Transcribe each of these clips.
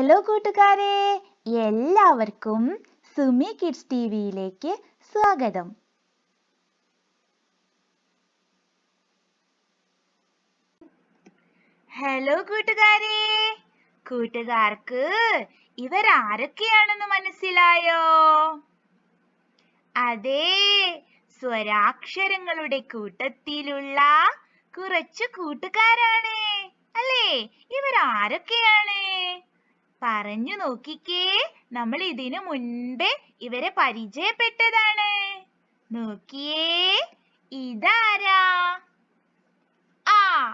Hello കൂട്ടുകാരെ എല്ലാവർക്കും Sumi kids T വിയിലേക്ക് സ്വാഗതം. ഹലോ കൂട്ടുകാരെ കൂട്ടുകാർക്ക് ഇവരാരൊക്കെയാണെന്ന് മനസ്സിലായോ? അതെ സ്വരാക്ഷരങ്ങളുടെ കൂട്ടത്തിലുള്ള കുറച്ചു കൂട്ടുകാരാണ്. അല്ലേ? ഇവരാരൊക്കെയാണ്? പറഞ്ഞു നോക്കിക്കേ. നമ്മൾ ഇതിനു മുൻപേ ഇവരെ പരിചയപ്പെട്ടതാണ്. നോക്കിയേ. ഇതാരാ? ആ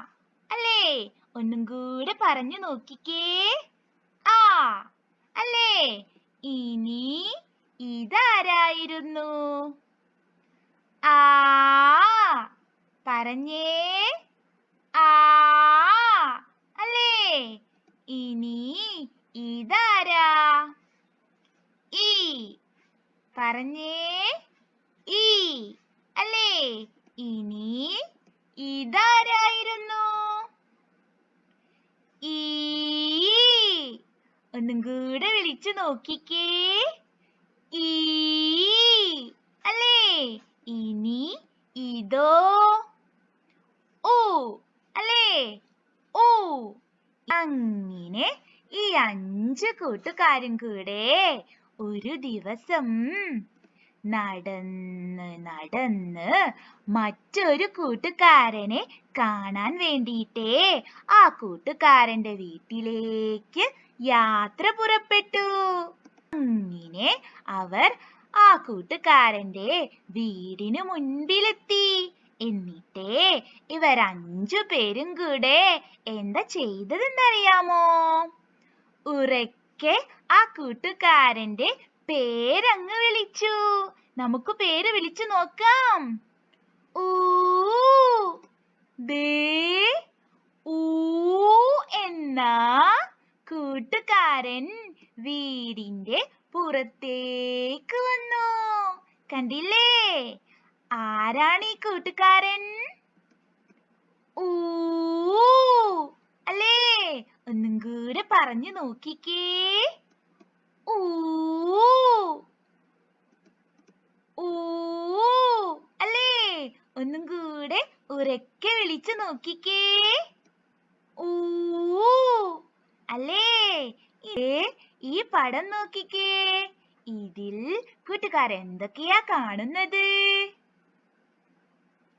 അല്ലേ? ഒന്നും കൂടെ പറഞ്ഞു നോക്കിക്കേ. ആ അല്ലേ? ഇനി ഇതാരായിരുന്നു? ആ പറഞ്ഞേ. ആ അല്ലേ? ഇനി ഇതാരാ? ഈ. പറഞ്ഞേ ഈ. അല്ലേ? ഇനി ഇതാരായിരുന്നു? ഈ. ഒന്നും കൂടെ വിളിച്ചു നോക്കിക്കേ. ഈ. അല്ലേ? ഇനി ഇതോ? ഓ അല്ലേ? ഓ അങ്ങനെ ഈ അഞ്ച് കൂട്ടുകാരും കൂടെ ഒരു ദിവസം നടന്ന് നടന്ന് മറ്റൊരു കൂട്ടുകാരനെ കാണാൻ വേണ്ടിയിട്ടേ ആ കൂട്ടുകാരന്റെ വീട്ടിലേക്ക് യാത്ര പുറപ്പെട്ടു. അങ്ങനെ അവർ ആ കൂട്ടുകാരന്റെ വീടിനു മുൻപിലെത്തി. എന്നിട്ടേ ഇവർ അഞ്ചു പേരും കൂടെ എന്താ ചെയ്തതെന്നറിയാമോ? ഉറക്കെ ആ കൂട്ടുകാരന്റെ പേരങ്ങ് വിളിച്ചു. നമുക്ക് പേര് വിളിച്ചു നോക്കാം. ദേ ഊ എന്ന കൂട്ടുകാരൻ വീടിന്റെ പുറത്തേക്ക് വന്നു. കണ്ടില്ലേ? ആരാണ് ഈ കൂട്ടുകാരൻ? ഊ അല്ലേ? ഒന്നും കൂടെ പറഞ്ഞു നോക്കിക്കേ. ഊ. അല്ലേ? ഒന്നും കൂടെ ഉറക്കെ വിളിച്ചു നോക്കിക്കേ. ഊ. അല്ലേ? ഈ പടം നോക്കിക്കേ. ഇതിൽ കൂട്ടുകാർ എന്തൊക്കെയാ കാണുന്നത്?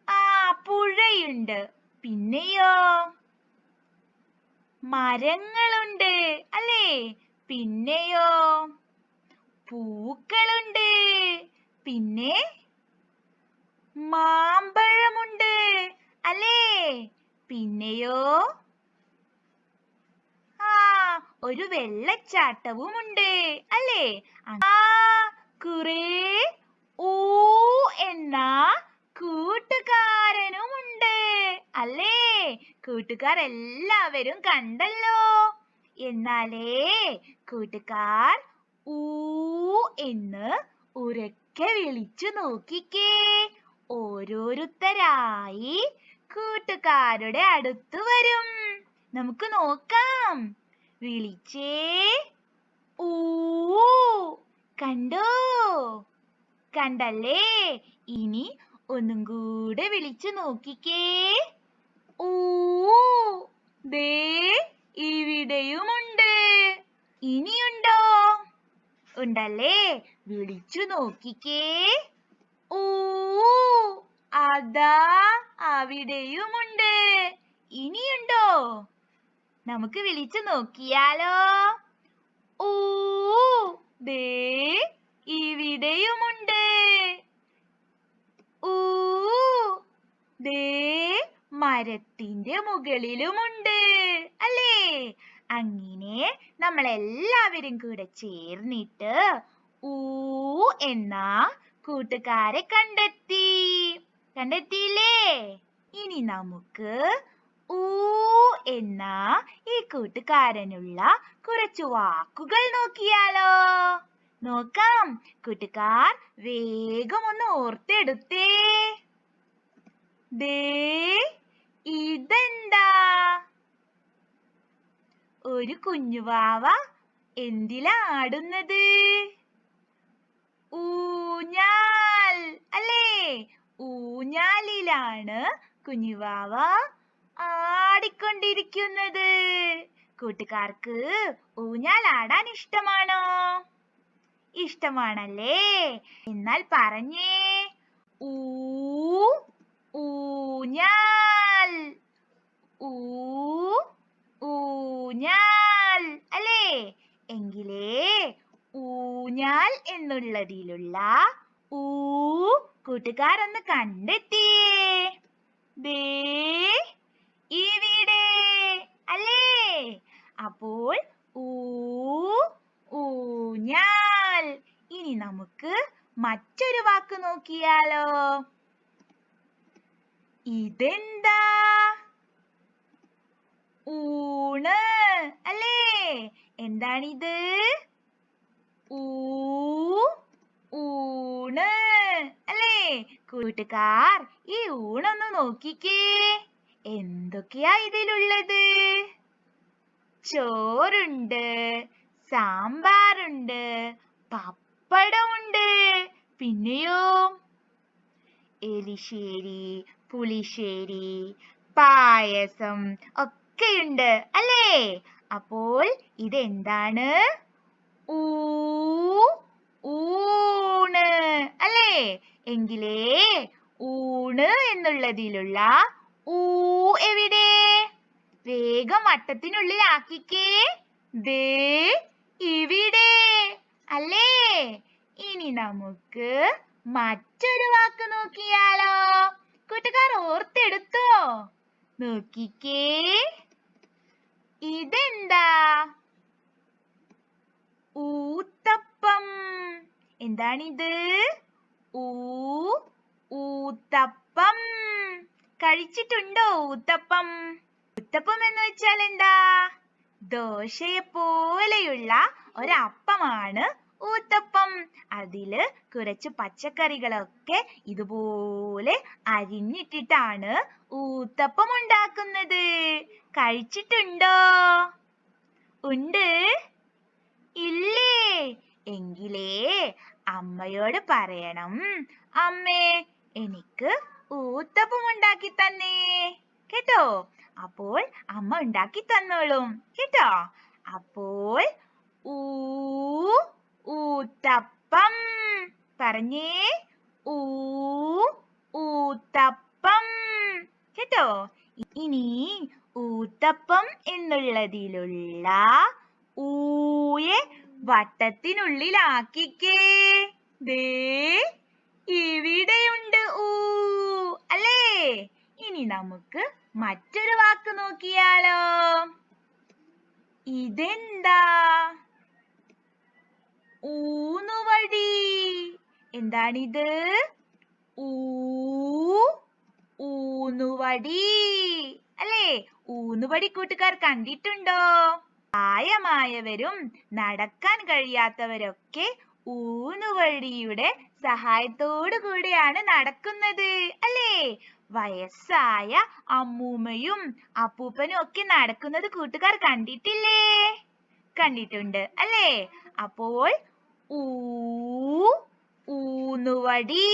ആ പുഴയുണ്ട്. പിന്നെയോ? മരങ്ങളുണ്ട് അല്ലേ? പിന്നെയോ? പൂക്കളുണ്ട് പിന്നെ മാമ്പഴമുണ്ട് അല്ലേ? പിന്നെയോ? ആ ഒരു വെള്ളച്ചാട്ടവുമുണ്ട് അല്ലേ? ആ കുറേ ഊ എന്ന കൂട്ടുകാരനുമുണ്ട്. അല്ലേ? കൂട്ടുകാർ എല്ലാവരും കണ്ടല്ലോ? എന്നാലേ കൂട്ടുകാർ ഊ എന്ന് ഉറക്കെ വിളിച്ചു നോക്കിക്കേ. ഓരോരുത്തരായി കൂട്ടുകാരുടെ അടുത്ത് വരും. നമുക്ക് നോക്കാം. വിളിച്ചേ ഊ. കണ്ടോ? കണ്ടല്ലേ? ഇനി ഒന്നും കൂടെ വിളിച്ചു നോക്കിക്കേ. ഓ ദേ ഇവിടെയുമുണ്ട്. ഇനിയുണ്ടോ? ഉണ്ടല്ലേ? വിളിച്ചു നോക്കിക്കേ. ഓ അതാ അവിടെയുമുണ്ട്. ഇനിയുണ്ടോ? നമുക്ക് വിളിച്ചു നോക്കിയാലോ. ഓ ദേ ഇവിടെയുമുണ്ട്. ഊ. ദേ മരത്തിന്റെ മുകളിലുമുണ്ട്. അല്ലേ? അങ്ങനെ നമ്മൾ എല്ലാവരും കൂടെ ചേർന്നിട്ട് ഊ എന്ന കൂട്ടുകാരെ കണ്ടെത്തി. കണ്ടെത്തിയില്ലേ? ഇനി നമുക്ക് ഊ എന്ന ഈ കൂട്ടുകാരനുള്ള കുറച്ച് വാക്കുകൾ നോക്കിയാലോ. നോക്കാം. കൂട്ടുകാർ വേഗം ഒന്ന് ഓർത്തെടുത്തേ. ദേ ഇതെന്താ? ഒരു കുഞ്ഞുവാവ എന്തിലാടുന്നത് ഊഞ്ഞാൽ. അല്ലേ? ഊഞ്ഞാലിലാണ് കുഞ്ഞുവാവ ആടിക്കൊണ്ടിരിക്കുന്നത്. കൂട്ടുകാർക്ക് ഊഞ്ഞാൽ ആടാൻ ഇഷ്ടമാണോ? ഇഷ്ടമാണല്ലേ? എന്നാൽ പറഞ്ഞേ. ഊ ഊഞ്ഞാൽ. ഊ ഊഞ്ഞാൽ. അല്ലേ? എങ്കിലേ ഊഞ്ഞാൽ എന്നുള്ളതിലുള്ള ഊ കൂട്ടുകാരൊന്ന് കണ്ടെത്തിയേ ദേ ഇവിടെ അല്ലേ? അപ്പോൾ ഊ ഊഞ്ഞാൽ ഇനി നമുക്ക് മറ്റൊരു വാക്ക് നോക്കിയാലോ? ഇതെന്താ? ഊണ്. അല്ലേ? എന്താണിത്? ഊ ഊണ്. അല്ലേ? കൂട്ടുകാർ ഈ ഊണൊന്ന് നോക്കിക്കേ. എന്തൊക്കെയാ ഇതിലുള്ളത്? ചോറുണ്ട് സാമ്പാറുണ്ട് പപ്പടമുണ്ട് പിന്നെയോ എലിശ്ശേരി പുളിശ്ശേരി പായസം ഒക്കെയുണ്ട് അല്ലേ? അപ്പോൾ ഇതെന്താണ്? ഊണ് അല്ലേ? എങ്കിലേ ഊണ് എന്നുള്ളതിലുള്ള ഊ എവിടെ? വേഗം വട്ടത്തിനുള്ളിലാക്കിക്കേ. ദേ ഇവിടെ. അല്ലേ? ഇനി നമുക്ക് മറ്റൊരു വാക്ക് നോക്കിയാലോ. കൂട്ടുകാർ ഓർത്തെടുത്തോ. നോക്കിക്കേ. ഇതെന്താ? ഊത്തപ്പം. എന്താണിത്? ഊ ഊത്തപ്പം. കഴിച്ചിട്ടുണ്ടോ ഊത്തപ്പം? ഊത്തപ്പം എന്ന് വെച്ചാൽ എന്താ? ദോശയെ പോലെയുള്ള ഒരപ്പമാണ് ഊത്തപ്പം. അതിൽ കുറച്ച് പച്ചക്കറികളൊക്കെ ഇതുപോലെ അരിഞ്ഞിട്ടിട്ടാണ് ഊത്തപ്പം ഉണ്ടാക്കുന്നത്. കഴിച്ചിട്ടുണ്ടോ? ഉണ്ട്. ഇല്ലേ? എങ്കിലേ അമ്മയോട് പറയണം. അമ്മേ എനിക്ക് ഊത്തപ്പം ഉണ്ടാക്കി തന്നേ. കേട്ടോ? അപ്പോൾ അമ്മ ഉണ്ടാക്കി തന്നോളും. കേട്ടോ? അപ്പോൾ ഊ ഊത്തപ്പം പറഞ്ഞേ. ഊ ഊത്തപ്പം. കേട്ടോ? ഇനി ഊത്തപ്പം എന്നുള്ളതിലുള്ള ഊയെ വട്ടത്തിനുള്ളിലാക്കിക്കേ. ദേ ഇവിടെയുണ്ട് ഊ. അല്ലേ? ഇനി നമുക്ക് മറ്റൊരു വാക്ക് നോക്കിയാലോ. ഇതെന്താ? ഊന്നുവടി എന്താണിത് ഊ ഊന്നുവടി. അല്ലേ? ഊന്നുവടി കൂട്ടുകാർ കണ്ടിട്ടുണ്ടോ? പ്രായമായവരും നടക്കാൻ കഴിയാത്തവരൊക്കെ ഊന്നുവടിയുടെ സഹായത്തോടു കൂടിയാണ് നടക്കുന്നത്. അല്ലേ? വയസ്സായ അമ്മൂമ്മയും അപ്പൂപ്പനും ഒക്കെ നടക്കുന്നത് കൂട്ടുകാർ കണ്ടിട്ടില്ലേ? കണ്ടിട്ടുണ്ട്. അല്ലേ? അപ്പോൾ ഊ ഊന്നുവടി.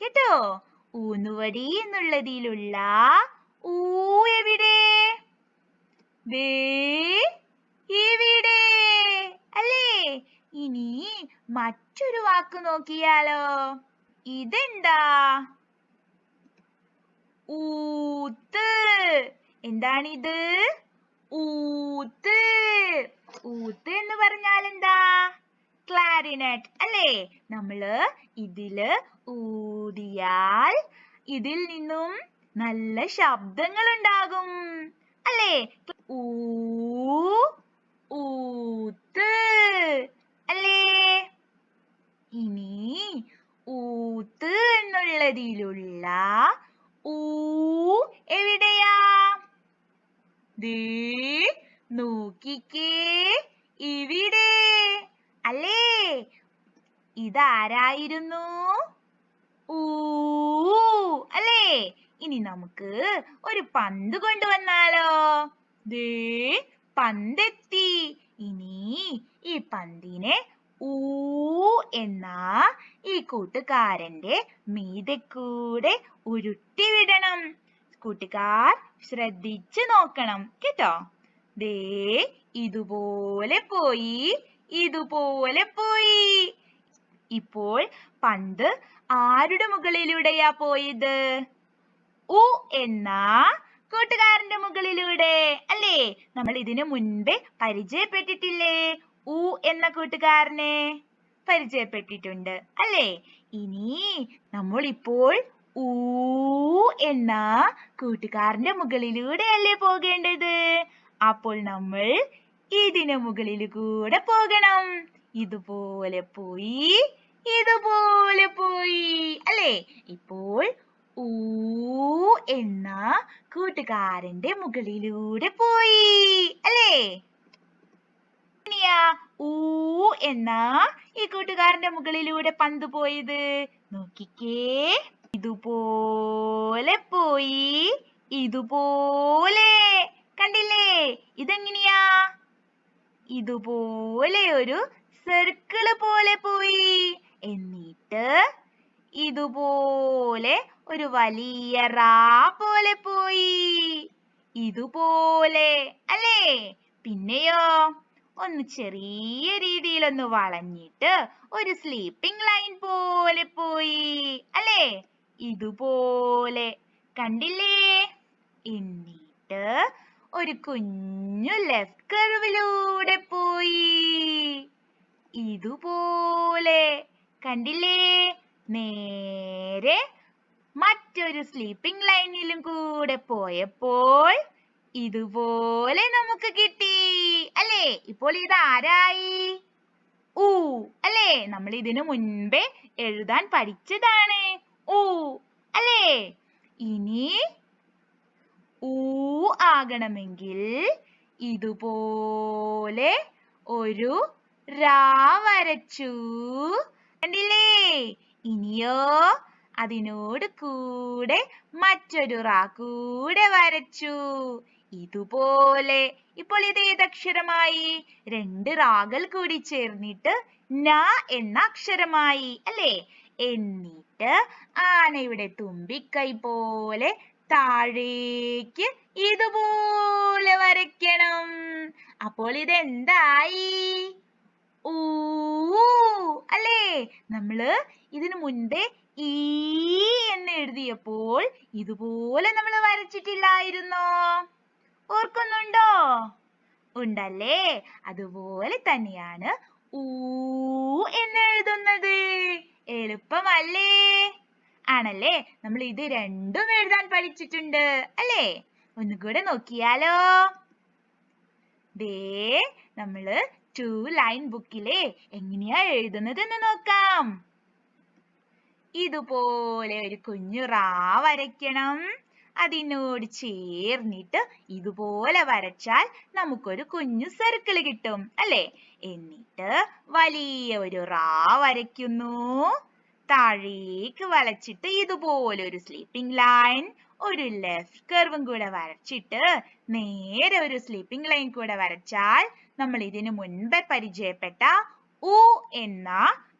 കേട്ടോ? ഊന്നുവടി എന്നുള്ളതിലുള്ള ഊ എവിടെ? ദേ ഇവിടെ അല്ലേ? ഇനി മറ്റൊരു വാക്ക് നോക്കിയാലോ? ഇതെന്താ? ഊത്ത്. എന്താണിത്? ഊത്ത്. ഊത്ത് എന്ന് പറഞ്ഞാൽ എന്താ ക്ലാരിനെറ്റ് അല്ലേ? നമ്മൾ ഇതിൽ ഊതിയാൽ ഇതിൽ നിന്നും നല്ല ശബ്ദങ്ങൾ ഉണ്ടാകും അല്ലേ? ഊ ഊത്ത് അല്ലേ? ഇനി ഊത്ത് എന്നുള്ളതിലുള്ള ഊ എവിടെയാ? ദേ നോക്കിക്കേ ഇവിടെ. അല്ലേ? ഇതാരായിരുന്നു? ഊ അല്ലേ? ഇനി നമുക്ക് ഒരു പന്ത് കൊണ്ടുവന്നാലോ? ദേ പന്തെത്തി. ഇനി ഈ പന്തിനെ ഊ എന്ന ഈ കൂട്ടുകാരന്റെ മീതെ കൂടെ ഉരുട്ടിവിടണം. കൂട്ടുകാർ ശ്രദ്ധിച്ചു നോക്കണം. കേട്ടോ? ദേ ഇതുപോലെ പോയി ഇതുപോലെ പോയി. ഇപ്പോൾ പന്ത് ആരുടെ മുകളിലൂടെയാ പോയത്? ഉ എന്ന കൂട്ടുകാരന്റെ മുകളിലൂടെ. അല്ലേ? നമ്മൾ ഇതിനു മുൻപേ പരിചയപ്പെട്ടിട്ടില്ലേ? ഉ എന്ന കൂട്ടുകാരനെ പരിചയപ്പെട്ടിട്ടുണ്ട്. അല്ലേ? ഇനി നമ്മൾ ഇപ്പോൾ ഊ എന്ന കൂട്ടുകാരന്റെ മുകളിലൂടെ അല്ലേ പോകേണ്ടത്? അപ്പോൾ നമ്മൾ ഇതിന് മുകളിൽ കൂടെ പോകണം. ഇതുപോലെ പോയി ഇതുപോലെ പോയി. അല്ലേ? ഇപ്പോൾ ഊ എന്ന കൂട്ടുകാരന്റെ മുകളിലൂടെ പോയി. അല്ലേ? ഊ എന്ന ഈ കൂട്ടുകാരന്റെ മുകളിലൂടെ പന്ത് പോയത്. നോക്കിക്കേ. ഇതുപോലെ പോയി. ഇതുപോലെ. കണ്ടില്ലേ? ഇതെങ്ങനെയാ? ഇതുപോലെ ഒരു സർക്കിൾ പോലെ പോയി. എന്നിട്ട് ഇതുപോലെ ഒരു വലിയ റാ പോലെ പോയി. ഇതുപോലെ അല്ലേ? പിന്നെയോ ഒന്ന് ചെറിയ രീതിയിൽ ഒന്ന് വളഞ്ഞിട്ട് ഒരു സ്ലീപ്പിംഗ് ലൈൻ പോലെ പോയി അല്ലേ? ഇതുപോലെ കണ്ടില്ലേ? എന്നിട്ട് ഒരു കുഞ്ഞു ലെഫ്റ്റ് കർവിലൂടെ പോയി. ഇതുപോലെ കണ്ടില്ലേ? നേരെ മറ്റൊരു സ്ലീപ്പിംഗ് ലൈനിലും കൂടെ പോയപ്പോൾ ഇതുപോലെ നമുക്ക് കിട്ടി. അല്ലേ? ഇപ്പോൾ ഇത് ആരായി ഊ അല്ലേ? നമ്മൾ ഇതിനു മുൻപേ എഴുതാൻ പഠിച്ചതാണ്. ഊ അല്ലേ? ഇനി ഊ ആകണമെങ്കിൽ ഇതുപോലെ ഒരു രാ വരച്ചു. കണ്ടില്ലേ? ഇനിയോ അതിനോട് കൂടെ മറ്റൊരു റാ കൂടെ വരച്ചു. ഇതുപോലെ. ഇപ്പോൾ ഇത് ഏതക്ഷരമായി? രണ്ട് റാകൾ കൂടി ചേർന്നിട്ട് ന എന്ന അക്ഷരമായി അല്ലേ? എന്നിട്ട് ആനയുടെ തുമ്പിക്കൈ പോലെ താഴേക്ക് ഇതുപോലെ വരയ്ക്കണം. അപ്പോൾ ഇതെന്തായി? ഊ അല്ലേ? നമ്മൾ ഇതിനു മുൻപേ ഈ എന്ന് എഴുതിയപ്പോൾ ഇതുപോലെ നമ്മൾ വരച്ചിട്ടില്ലായിരുന്നോ? ഓർക്കുന്നുണ്ടോ? ഉണ്ടല്ലേ? അതുപോലെ തന്നെയാണ് ഊ എന്ന് എഴുതുന്നത്. എളുപ്പമല്ലേ? ആണല്ലേ? നമ്മൾ ഇത് രണ്ടും എഴുതാൻ പഠിച്ചിട്ടുണ്ട്. അല്ലേ? ഒന്നുകൂടെ നോക്കിയാലോ? ദേ നമ്മൾ ടു ലൈൻ ബുക്കിലെ എങ്ങനെയാ എഴുതുന്നത് എന്ന് നോക്കാം. ഇതുപോലെ ഒരു കുഞ്ഞു റാ വരയ്ക്കണം. അതിനോട് ചേർന്നിട്ട് ഇതുപോലെ വരച്ചാൽ നമുക്കൊരു കുഞ്ഞു സർക്കിൾ കിട്ടും. അല്ലേ? എന്നിട്ട് വലിയ ഒരു റാ വരയ്ക്കുന്നു. താഴേക്ക് വളച്ചിട്ട് ഇതുപോലെ ഒരു സ്ലീപ്പിംഗ് ലൈൻ ഒരു ലെഫ്റ്റ് കർവും കൂടെ വരച്ചിട്ട് നേരെ ഒരു സ്ലീപ്പിംഗ് ലൈൻ കൂടെ വരച്ചാൽ നമ്മൾ ഇതിനു മുൻപേ പരിചയപ്പെട്ട ഉ എന്ന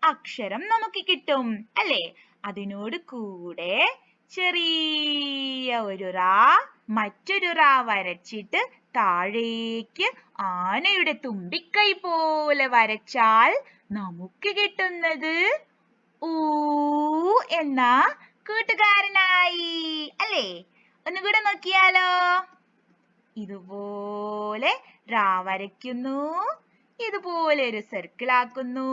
അക്ഷരം നമുക്ക് കിട്ടും അല്ലേ? അതിനോട് കൂടെ ചെറിയ ഒരു റാ മറ്റൊരു റാ വരച്ചിട്ട് താഴേക്ക് ആനയുടെ തുമ്പിക്കൈ പോലെ വരച്ചാൽ നമുക്ക് കിട്ടുന്നത് ഊ എന്ന കൂട്ടുകാരനായി. അല്ലേ? ഒന്നുകൂടെ നോക്കിയാലോ? ഇതുപോലെ റാ വരയ്ക്കുന്നു ഇതുപോലെ ഒരു സർക്കിൾ ആക്കുന്നു.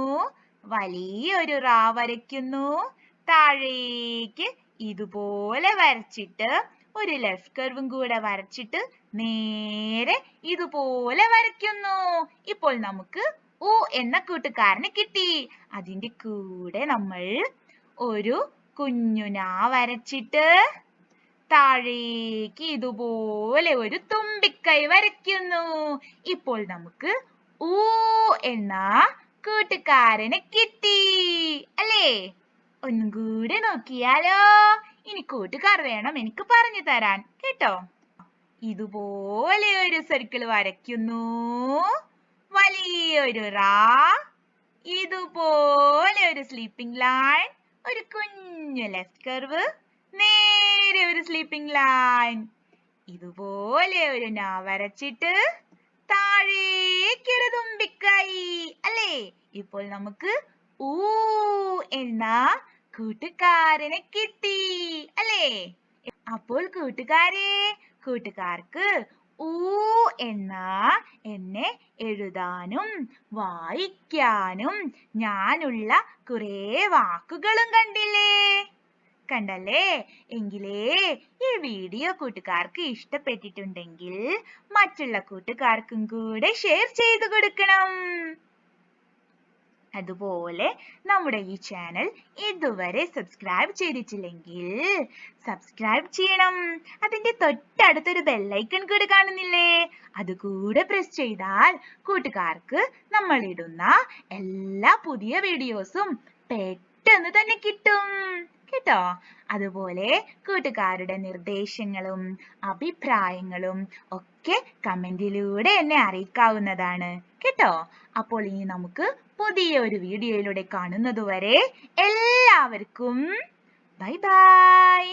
വലിയൊരു റാ വരയ്ക്കുന്നു താഴേക്ക് ഇതുപോലെ വരച്ചിട്ട് ഒരു ലെഫ്റ്റ് കർവും കൂടെ വരച്ചിട്ട് നേരെ ഇതുപോലെ വരയ്ക്കുന്നു. ഇപ്പോൾ നമുക്ക് ഉ എന്ന കൂട്ടുകാരന് കിട്ടി. അതിന്റെ കൂടെ നമ്മൾ ഒരു കുഞ്ഞുനാ വരച്ചിട്ട് താഴേക്ക് ഇതുപോലെ ഒരു തുമ്പിക്കൈ വരയ്ക്കുന്നു. ഇപ്പോൾ നമുക്ക് ഊ എന്ന കൂട്ടുകാരനെ കിട്ടി. അല്ലേ? ഒന്നും കൂടെ നോക്കിയാലോ? ഇനി കൂട്ടുകാർ വേണം എനിക്ക് പറഞ്ഞു തരാൻ. കേട്ടോ? ഇതുപോലെ ഒരു സർക്കിൾ വരയ്ക്കുന്നു. വലിയൊരു റാ ഇതുപോലെ ഒരു സ്ലീപ്പിംഗ് ലൈൻ ഒരു കുഞ്ഞു ലെഫ്റ്റ് കർവ് നേരെ ഒരു സ്ലീപ്പിംഗ് ലൈൻ ഇതുപോലെ ഒരു നാ വരച്ചിട്ട് താഴേക്കൊരു തുമ്പിക്കൈ അല്ലേ? ഇപ്പോൾ നമുക്ക് ഊ എന്ന കൂട്ടുകാരനെ കിട്ടി അല്ലേ? അപ്പോൾ കൂട്ടുകാരെ കൂട്ടുകാർക്ക് ഊ എന്ന എന്നെ എഴുതാനും വായിക്കാനും ഞാനുള്ള കുറേ വാക്കുകളും കണ്ടില്ലേ? കണ്ടല്ലേ? എങ്കിലേ ഈ വീഡിയോ കൂട്ടുകാർക്ക് ഇഷ്ടപ്പെട്ടിട്ടുണ്ടെങ്കിൽ മറ്റുള്ള കൂട്ടുകാർക്കും കൂടെ ഷെയർ ചെയ്തു കൊടുക്കണം. അതുപോലെ നമ്മുടെ ഈ ചാനൽ ഇതുവരെ സബ്സ്ക്രൈബ് ചെയ്തിട്ടില്ലെങ്കിൽ സബ്സ്ക്രൈബ് ചെയ്യണം. അതിന്റെ തൊട്ടടുത്തൊരു ബെല്ലൈക്കൺ കൂടെ കാണുന്നില്ലേ? അതുകൂടെ പ്രസ് ചെയ്താൽ കൂട്ടുകാർക്ക് നമ്മൾ ഇടുന്ന എല്ലാ പുതിയ വീഡിയോസും പെട്ടെന്ന് തന്നെ കിട്ടും. കേട്ടോ? അതുപോലെ കൂട്ടുകാരുടെ നിർദ്ദേശങ്ങളും അഭിപ്രായങ്ങളും ഒക്കെ കമന്റിലൂടെ എന്നെ അറിയിക്കാവുന്നതാണ്. കേട്ടോ? അപ്പോൾ ഇനി നമുക്ക് പുതിയ ഒരു വീഡിയോയിലൂടെ കാണുന്നതുവരെ എല്ലാവർക്കും ബൈ ബൈ.